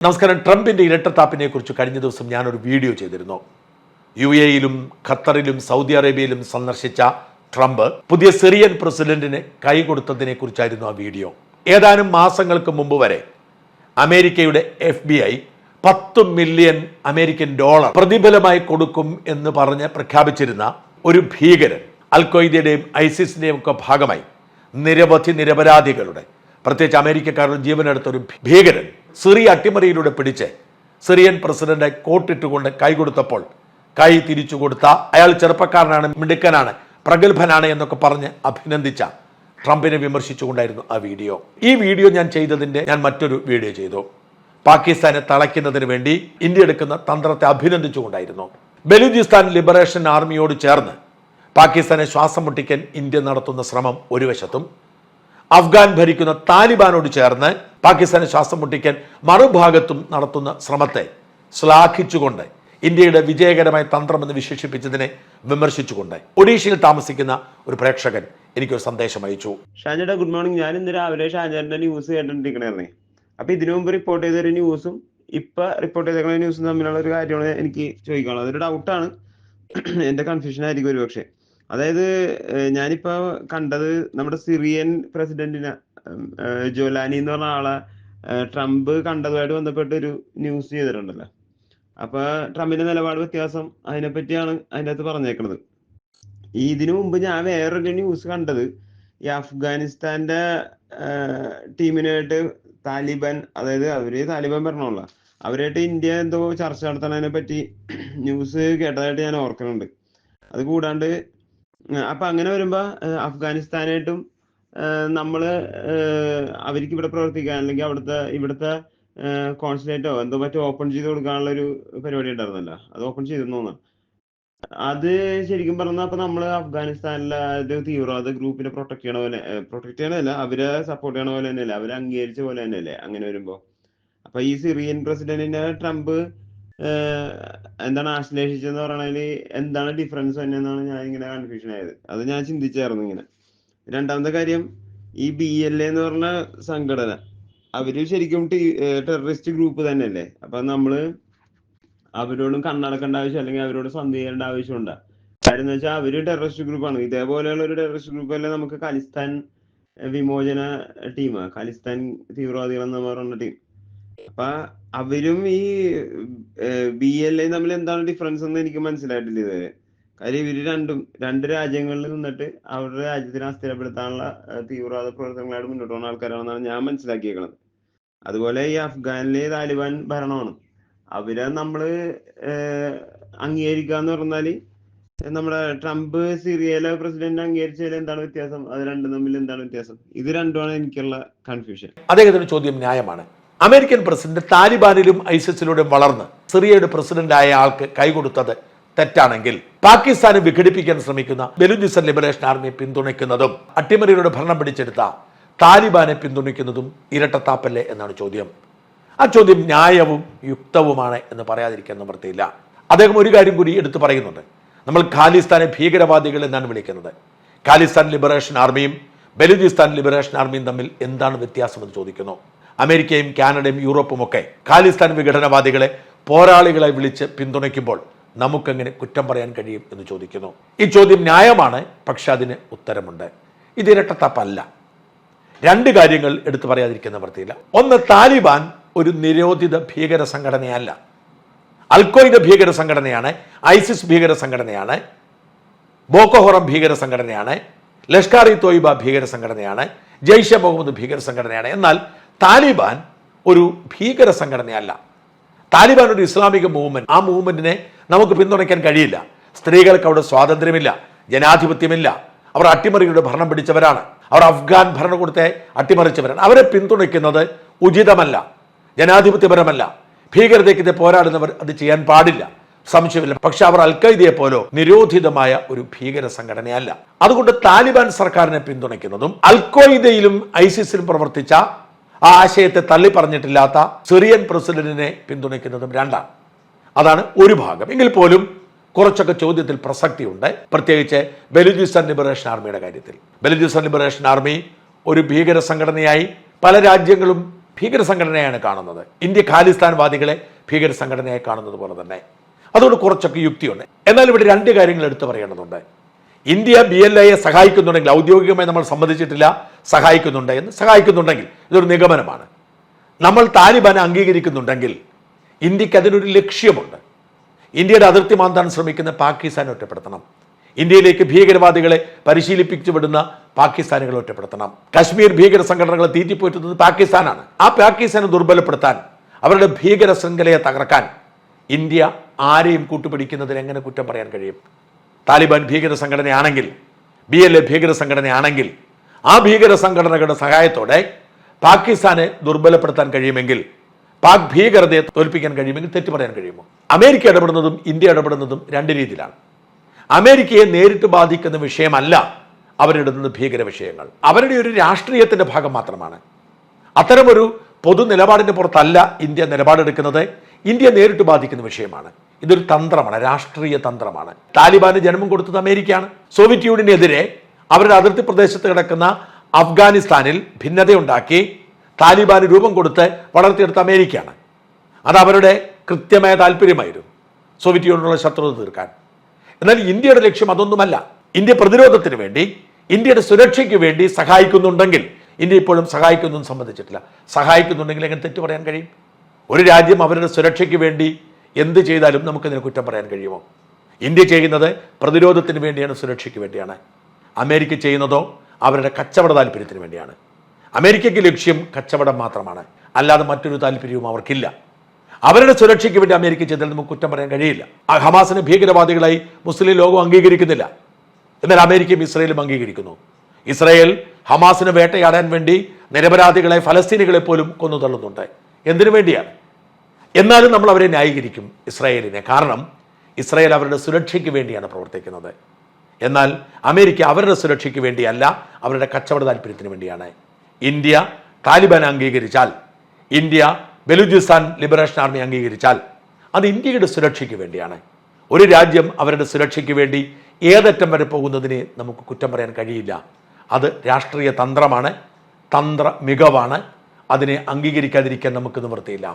നമസ്കാരം. ട്രംപിന്റെ ഇരട്ടത്താപ്പിനെ കുറിച്ച് കഴിഞ്ഞ ദിവസം ഞാനൊരു വീഡിയോ ചെയ്തിരുന്നു. യു എയിലും ഖത്തറിലും സൗദി അറേബ്യയിലും സന്ദർശിച്ച ട്രംപ് പുതിയ സിറിയൻ പ്രസിഡന്റിന് കൈ കൊടുത്തതിനെ കുറിച്ചായിരുന്നു ആ വീഡിയോ. ഏതാനും മാസങ്ങൾക്ക് മുമ്പ് വരെ അമേരിക്കയുടെ എഫ് ബി ഐ പത്ത് മില്യൺ അമേരിക്കൻ ഡോളർ പ്രതിഫലമായി കൊടുക്കും എന്ന് പറഞ്ഞ് പ്രഖ്യാപിച്ചിരുന്ന ഒരു ഭീകരൻ അൽ ഖ്വയ്ദയുടെയും ഐസിസിന്റെയും ഒക്കെ ഭാഗമായി നിരവധി നിരപരാധികളുടെ പ്രത്യേകിച്ച് അമേരിക്കക്കാരുടെ ജീവനെടുത്ത ഒരു ഭീകരൻ സിറിയ അട്ടിമറിയിലൂടെ പിടിച്ച് സിറിയൻ പ്രസിഡന്റ് കോട്ടിട്ടുകൊണ്ട് കൈ കൊടുത്തപ്പോൾ കൈ തിരിച്ചു കൊടുത്ത അയാൾ ചെറുപ്പക്കാരനാണ് മിടുക്കനാണ് പ്രഗത്ഭനാണ് എന്നൊക്കെ പറഞ്ഞ് അഭിനന്ദിച്ച ട്രംപിനെ വിമർശിച്ചുകൊണ്ടായിരുന്നു ആ വീഡിയോ. ഈ വീഡിയോ ഞാൻ ചെയ്തതിന്റെ ഞാൻ മറ്റൊരു വീഡിയോ ചെയ്തു. പാകിസ്ഥാനെ തളയ്ക്കുന്നതിന് വേണ്ടി ഇന്ത്യ എടുക്കുന്ന തന്ത്രത്തെ അഭിനന്ദിച്ചുകൊണ്ടായിരുന്നു. ബലൂചിസ്ഥാൻ ലിബറേഷൻ ആർമിയോട് ചേർന്ന് പാകിസ്ഥാനെ ശ്വാസം മുട്ടിക്കാൻ ഇന്ത്യ നടത്തുന്ന ശ്രമം ഒരു വശത്തും അഫ്ഗാൻ ഭരിക്കുന്ന താലിബാനോട് ചേർന്ന് പാകിസ്ഥാനെ ശ്വാസം മുട്ടിക്കാൻ മറുഭാഗത്തും നടത്തുന്ന ശ്രമത്തെ ശ്ലാഘിച്ചുകൊണ്ട് ഇന്ത്യയുടെ വിജയകരമായ തന്ത്രമെന്ന് വിശേഷിപ്പിച്ചതിനെ വിമർശിച്ചുകൊണ്ട് ഒഡീഷയിൽ താമസിക്കുന്ന ഒരു പ്രേക്ഷകൻ എനിക്കൊരു സന്ദേശം അയച്ചു. ഷാജേട്ടാ ഗുഡ് മോർണിംഗ് ഞാൻ ഇന്ന് രാവിലെ ഷാജാന്റെ ന്യൂസ് കേട്ടോണ്ടിരിക്കണേ അപ്പൊ ഇതിനു മുമ്പ് റിപ്പോർട്ട് ചെയ്ത ഒരു ന്യൂസും ഇപ്പൊ റിപ്പോർട്ട് ചെയ്തേക്കുന്ന ന്യൂസും തമ്മിലുള്ള ഒരു കാര്യമാണ് എനിക്ക് ചോദിക്കാനുള്ളത്. അതൊരു ഡൗട്ടാണ് എന്റെ കൺഫ്യൂഷൻ ആയിരിക്കും ഒരു പക്ഷേ അതായത് ഞാനിപ്പോ കണ്ടത് നമ്മുടെ സിറിയൻ പ്രസിഡന്റിനെ ജോലാനി എന്ന് പറഞ്ഞ ആളെ ട്രംപ് കണ്ടതുമായിട്ട് ബന്ധപ്പെട്ട് ഒരു ന്യൂസ് ചെയ്തിട്ടുണ്ടല്ലോ. അപ്പൊ ട്രംപിന്റെ നിലപാട് വ്യത്യാസം അതിനെപ്പറ്റിയാണ് അതിന്റെ അകത്ത് പറഞ്ഞേക്കുന്നത് ഈ ഇതിനു മുമ്പ് ഞാൻ വേറൊരു ന്യൂസ് കണ്ടത്. ഈ അഫ്ഗാനിസ്ഥാന്റെ ടീമിനായിട്ട് താലിബാൻ അതായത് അവർ താലിബാൻ പറഞ്ഞോളാം. അവരായിട്ട് ഇന്ത്യ എന്തോ ചർച്ച നടത്തണതിനെ പറ്റി ന്യൂസ് കേട്ടതായിട്ട് ഞാൻ ഓർക്കുന്നുണ്ട് അത് കൂടാണ്ട് അപ്പൊ അങ്ങനെ വരുമ്പോ അഫ്ഗാനിസ്ഥാനായിട്ടും ഏഹ് അവർക്ക് ഇവിടെ പ്രവർത്തിക്കാൻ അല്ലെങ്കിൽ അവിടുത്തെ ഇവിടുത്തെ കോൺസുലേറ്റോ എന്തോ മറ്റോ ഓപ്പൺ ചെയ്ത് കൊടുക്കാനുള്ള ഒരു പരിപാടി ഉണ്ടായിരുന്നല്ലോ. അത് ഓപ്പൺ ചെയ്തെന്ന് തോന്നുന്നു. അത് ശരിക്കും പറഞ്ഞാൽ അപ്പൊ നമ്മൾ അഫ്ഗാനിസ്ഥാനിലെ ഒരു തീവ്രവാദ ഗ്രൂപ്പിനെ പ്രൊട്ടക്ട് ചെയ്യണ പോലെ പ്രൊട്ടക്ട് ചെയ്യണതല്ല അവരെ സപ്പോർട്ട് ചെയ്യണ പോലെ തന്നെയല്ലേ അവരെ അംഗീകരിച്ച പോലെ തന്നെയല്ലേ അങ്ങനെ വരുമ്പോ. അപ്പൊ ഈ സിറിയൻ പ്രസിഡന്റിനെ ട്രംപ് എന്താണ് ആശ്ലേഷിച്ചെന്ന് പറയണതിൽ എന്താണ് ഡിഫറൻസ് തന്നെയെന്നാണ് ഞാൻ ഇങ്ങനെ കൺഫ്യൂഷൻ ആയത്. അത് ഞാൻ ചിന്തിച്ചായിരുന്നു ഇങ്ങനെ. രണ്ടാമത്തെ കാര്യം ഈ ബി എൽ എ എന്ന് പറഞ്ഞ സംഘടന. അവർ ശരിക്കും ടെററിസ്റ്റ് ഗ്രൂപ്പ് തന്നെയല്ലേ? അപ്പൊ നമ്മൾ അവരോടും കണ്ണടക്കേണ്ട ആവശ്യം അല്ലെങ്കിൽ അവരോട് സന്ധി ചെയ്യേണ്ട ആവശ്യമുണ്ട്. കാര്യം എന്ന് വെച്ചാൽ അവർ ടെററിസ്റ്റ് ഗ്രൂപ്പാണ് ഇതേപോലെയുള്ള ഒരു ടെററിസ്റ്റ് ഗ്രൂപ്പ് അല്ലേ നമുക്ക് ഖലിസ്ഥാൻ വിമോചന ടീം ഖലിസ്ഥാൻ തീവ്രവാദികൾ എന്ന് പറയുന്ന ടീം അപ്പൊ അവരും ഈ ബി എൽ എ തമ്മിൽ എന്താണ് ഡിഫറൻസ് എന്ന് എനിക്ക് മനസ്സിലായിട്ടില്ല ഇതുവരെ. കാര്യം ഇവർ രണ്ടും രണ്ട് രാജ്യങ്ങളിൽ നിന്നിട്ട് അവരുടെ രാജ്യത്തിനെ അസ്ഥിരപ്പെടുത്താനുള്ള തീവ്രവാദ പ്രവർത്തനങ്ങളായിട്ട് മുന്നോട്ട് പോകുന്ന ആൾക്കാരാണെന്നാണ് ഞാൻ മനസ്സിലാക്കിയേക്കുന്നത് അതുപോലെ ഈ അഫ്ഗാനിലെ താലിബാൻ ഭരണമാണ്. അവരെ നമ്മൾ ഏഹ് അംഗീകരിക്കുക എന്ന് പറഞ്ഞാൽ നമ്മുടെ ട്രംപ് സിറിയയിലെ പ്രസിഡന്റ് അംഗീകരിച്ചതിൽ എന്താണ് വ്യത്യാസം? അത് രണ്ടും തമ്മിൽ എന്താണ് വ്യത്യാസം? ഇത് രണ്ടുമാണ് എനിക്കുള്ള കൺഫ്യൂഷൻ അദ്ദേഹത്തിന്റെ ചോദ്യം ന്യായമാണ്. അമേരിക്കൻ പ്രസിഡന്റ് താലിബാനിലും ഐസിസിലൂടെ വളർന്ന് സിറിയയുടെ പ്രസിഡന്റായ ആൾക്ക് കൈകൊടുത്തത് തെറ്റാണെങ്കിൽ പാകിസ്ഥാനെ വിഘടിപ്പിക്കാൻ ശ്രമിക്കുന്ന ബലൂചിസ്ഥാൻ ലിബറേഷൻ ആർമിയെ പിന്തുണയ്ക്കുന്നതും അട്ടിമറിയുടെ ഭരണം പിടിച്ചെടുത്ത താലിബാനെ പിന്തുണയ്ക്കുന്നതും ഇരട്ടത്താപ്പല്ലേ എന്നാണ് ചോദ്യം. ആ ചോദ്യം ന്യായവും യുക്തവുമാണ് എന്ന് പറയാതിരിക്കാൻ നിവൃത്തിയില്ല. അദ്ദേഹം ഒരു കാര്യം കൂടി എടുത്തു പറയുന്നുണ്ട്. നമ്മൾ ഖാലിസ്ഥാനെ ഭീകരവാദികൾ എന്നാണ് വിളിക്കുന്നത്. ഖാലിസ്ഥാൻ ലിബറേഷൻ ആർമിയും ബലൂചിസ്ഥാൻ ലിബറേഷൻ ആർമിയും തമ്മിൽ എന്താണ് വ്യത്യാസമെന്ന് ചോദിക്കുന്നു. അമേരിക്കയും കാനഡയും യൂറോപ്പും ഒക്കെ ഖാലിസ്ഥാൻ വിഘടനവാദികളെ പോരാളികളെ വിളിച്ച് പിന്തുണയ്ക്കുമ്പോൾ നമുക്കെങ്ങനെ കുറ്റം പറയാൻ കഴിയും എന്ന് ചോദിക്കുന്നു. ഈ ചോദ്യം ന്യായമാണ് പക്ഷെ അതിന് ഉത്തരമുണ്ട്. ഇത് തപ്പല്ല. രണ്ട് കാര്യങ്ങൾ എടുത്തു പറയാതിരിക്കുന്ന വൃത്തിയില്ല. ഒന്ന് താലിബാൻ ഒരു നിരോധിത ഭീകര സംഘടനയല്ല. അൽക്കോയിദ ഭീകര സംഘടനയാണ് ഐസിസ് ഭീകര സംഘടനയാണ് ബോക്കോഹോറം ഭീകര സംഘടനയാണ് ലഷ്കർ ഇ തോയിബ ഭീകര സംഘടനയാണ് ജെയ്ഷെ മുഹമ്മദ് ഭീകര സംഘടനയാണ്. എന്നാൽ താലിബാൻ ഒരു ഭീകര സംഘടനയല്ല. താലിബാൻ ഒരു ഇസ്ലാമിക മൂവ്മെന്റ് ആ മൂവ്മെന്റിനെ നമുക്ക് പിന്തുണയ്ക്കാൻ കഴിയില്ല. സ്ത്രീകൾക്ക് അവിടെ സ്വാതന്ത്ര്യമില്ല ജനാധിപത്യമില്ല. അവർ അട്ടിമറിയുടെ ഭരണം പിടിച്ചവരാണ്. അവർ അഫ്ഗാൻ ഭരണകൂടത്തെ അട്ടിമറിച്ചവരാണ്. അവരെ പിന്തുണയ്ക്കുന്നത് ഉചിതമല്ല ജനാധിപത്യപരമല്ല. ഭീകരതയ്ക്കെതിരെ പോരാടുന്നവർ അത് ചെയ്യാൻ പാടില്ല. സംശയമില്ല. പക്ഷെ അവർ അൽഖൈദയെ പോലോ നിരോധിതമായ ഒരു ഭീകര സംഘടനയല്ല. അതുകൊണ്ട് താലിബാൻ സർക്കാരിനെ പിന്തുണയ്ക്കുന്നതും അൽഖ്വയ്ദയിലും ഐസിസിലും പ്രവർത്തിച്ച ആ ആശയത്തെ തള്ളി പറഞ്ഞിട്ടില്ലാത്ത സിറിയൻ പ്രസിഡന്റിനെ പിന്തുണയ്ക്കുന്നതും രണ്ടാണ് അതാണ് ഒരു ഭാഗം. എങ്കിൽ പോലും കുറച്ചൊക്കെ ചോദ്യത്തിൽ പ്രസക്തിയുണ്ട്. പ്രത്യേകിച്ച് ബലൂചിസ്ഥാൻ ലിബറേഷൻ ആർമിയുടെ കാര്യത്തിൽ. ബലൂചിസ്ഥാൻ ലിബറേഷൻ ആർമി ഒരു ഭീകര സംഘടനയായി പല രാജ്യങ്ങളും ഭീകര സംഘടനയാണ് കാണുന്നത്. ഇന്ത്യ ഖാലിസ്ഥാൻവാദികളെ ഭീകര സംഘടനയായി കാണുന്നത് പോലെ തന്നെ. അതുകൊണ്ട് കുറച്ചൊക്കെ യുക്തിയുണ്ട്. എന്നാൽ ഇവിടെ രണ്ട് കാര്യങ്ങൾ എടുത്തു പറയേണ്ടതുണ്ട്. ഇന്ത്യ ബി എൽ എയെ സഹായിക്കുന്നുണ്ടെങ്കിൽ ഔദ്യോഗികമായി നമ്മൾ സമ്മതിച്ചിട്ടില്ല. സഹായിക്കുന്നുണ്ട് എന്ന് സഹായിക്കുന്നുണ്ടെങ്കിൽ ഇതൊരു നിഗമനമാണ്. നമ്മൾ താലിബാനെ അംഗീകരിക്കുന്നുണ്ടെങ്കിൽ ഇന്ത്യയ്ക്ക് അതിനൊരു ലക്ഷ്യമുണ്ട്. ഇന്ത്യയുടെ അതിർത്തി മാന്താൻ ശ്രമിക്കുന്ന പാകിസ്ഥാനെ ഒറ്റപ്പെടുത്തണം. ഇന്ത്യയിലേക്ക് ഭീകരവാദികളെ പരിശീലിപ്പിച്ചു വിടുന്ന പാകിസ്ഥാനുകളെ ഒറ്റപ്പെടുത്തണം. കശ്മീർ ഭീകര സംഘടനകളെ തീറ്റിപ്പോറ്റുന്നത് പാകിസ്ഥാനാണ്. ആ പാകിസ്ഥാനെ ദുർബലപ്പെടുത്താൻ അവരുടെ ഭീകര ശൃംഖലയെ തകർക്കാൻ ഇന്ത്യ ആരെയും കൂട്ടുപിടിക്കുന്നതിന് എങ്ങനെ കുറ്റം പറയാൻ കഴിയും? താലിബാൻ ഭീകര സംഘടനയാണെങ്കിൽ ബി എൽ എ ഭീകര സംഘടനയാണെങ്കിൽ ആ ഭീകര സംഘടനകളുടെ സഹായത്തോടെ പാകിസ്ഥാനെ ദുർബലപ്പെടുത്താൻ കഴിയുമെങ്കിൽ പാക് ഭീകരതയെ തോൽപ്പിക്കാൻ കഴിയുമെങ്കിൽ തെറ്റു പറയാൻ കഴിയുമോ? അമേരിക്ക ഇടപെടുന്നതും ഇന്ത്യ ഇടപെടുന്നതും രണ്ട് രീതിയിലാണ്. അമേരിക്കയെ നേരിട്ട് ബാധിക്കുന്ന വിഷയമല്ല അവരിടുന്നത് ഭീകര വിഷയങ്ങൾ. അവരുടെ ഒരു രാഷ്ട്രീയത്തിന്റെ ഭാഗം മാത്രമാണ്. അത്തരമൊരു പൊതു നിലപാടിന്റെ പുറത്തല്ല ഇന്ത്യ നിലപാടെടുക്കുന്നത്. ഇന്ത്യ നേരിട്ട് ബാധിക്കുന്ന വിഷയമാണ്. ഇതൊരു തന്ത്രമാണ് രാഷ്ട്രീയ തന്ത്രമാണ്. താലിബാന് ജന്മം കൊടുത്തത് അമേരിക്കയാണ്. സോവിയറ്റ് യൂണിയനെതിരെ അവരുടെ അതിർത്തി പ്രദേശത്ത് കിടക്കുന്ന അഫ്ഗാനിസ്ഥാനിൽ ഭിന്നതയുണ്ടാക്കി താലിബാന് രൂപം കൊടുത്ത് വളർത്തിയെടുത്ത അമേരിക്കയാണ്. അത് അവരുടെ കൃത്യമായ താല്പര്യമായിരുന്നു. സോവിയറ്റ് യൂണിയനുള്ള ശത്രുത തീർക്കാൻ. എന്നാൽ ഇന്ത്യയുടെ ലക്ഷ്യം അതൊന്നുമല്ല. ഇന്ത്യ പ്രതിരോധത്തിന് വേണ്ടി ഇന്ത്യയുടെ സുരക്ഷയ്ക്ക് വേണ്ടി സഹായിക്കുന്നുണ്ടെങ്കിൽ ഇന്ത്യ ഇപ്പോഴും സഹായിക്കുന്നൊന്നും സംബന്ധിച്ചിട്ടില്ല. സഹായിക്കുന്നുണ്ടെങ്കിൽ എങ്ങനെ തെറ്റ് പറയാൻ കഴിയും? ഒരു രാജ്യം അവരുടെ സുരക്ഷയ്ക്ക് വേണ്ടി എന്ത് ചെയ്താലും നമുക്കതിനെ കുറ്റം പറയാൻ കഴിയുമോ? ഇന്ത്യ ചെയ്യുന്നത് പ്രതിരോധത്തിന് വേണ്ടിയാണ് സുരക്ഷയ്ക്ക് വേണ്ടിയാണ്. അമേരിക്ക ചെയ്യുന്നതോ അവരുടെ കച്ചവട താല്പര്യത്തിന് വേണ്ടിയാണ്. അമേരിക്കയ്ക്ക് ലക്ഷ്യം കച്ചവടം മാത്രമാണ്. അല്ലാതെ മറ്റൊരു താല്പര്യവും അവർക്കില്ല. അവരുടെ സുരക്ഷയ്ക്ക് വേണ്ടി അമേരിക്ക ചെയ്താൽ നമുക്ക് കുറ്റം പറയാൻ കഴിയില്ല. ഹമാസിനെ ഭീകരവാദികളായി മുസ്ലിം ലോകം അംഗീകരിക്കുന്നില്ല. എന്നാൽ അമേരിക്കയും ഇസ്രയേലും അംഗീകരിക്കുന്നു. ഇസ്രയേൽ ഹമാസിനെ വേട്ടയാടാൻ വേണ്ടി നിരപരാധികളെ ഫലസ്തീനികളെ പോലും കൊന്നു തള്ളുന്നുണ്ട്. എന്തിനു വേണ്ടിയാണ്? എന്നാലും നമ്മൾ അവരെ ന്യായീകരിക്കും ഇസ്രായേലിനെ. കാരണം ഇസ്രായേൽ അവരുടെ സുരക്ഷയ്ക്ക് വേണ്ടിയാണ് പ്രവർത്തിക്കുന്നത്. എന്നാൽ അമേരിക്ക അവരുടെ സുരക്ഷയ്ക്ക് വേണ്ടിയല്ല അവരുടെ കച്ചവട താല്പര്യത്തിന് വേണ്ടിയാണ്. ഇന്ത്യ താലിബാൻ അംഗീകരിച്ചാൽ ഇന്ത്യ ബലൂചിസ്ഥാൻ ലിബറേഷൻ ആർമി അംഗീകരിച്ചാൽ അത് ഇന്ത്യയുടെ സുരക്ഷയ്ക്ക് വേണ്ടിയാണ്. ഒരു രാജ്യം അവരുടെ സുരക്ഷയ്ക്ക് വേണ്ടി ഏതറ്റം വരെ പോകുന്നതിനെ നമുക്ക് കുറ്റം പറയാൻ കഴിയില്ല. അത് രാഷ്ട്രീയ തന്ത്രമാണ് തന്ത്ര മികവാണ് അതിനെ അംഗീകരിക്കാതിരിക്കാൻ നമുക്ക് നിവൃത്തിയില്ല.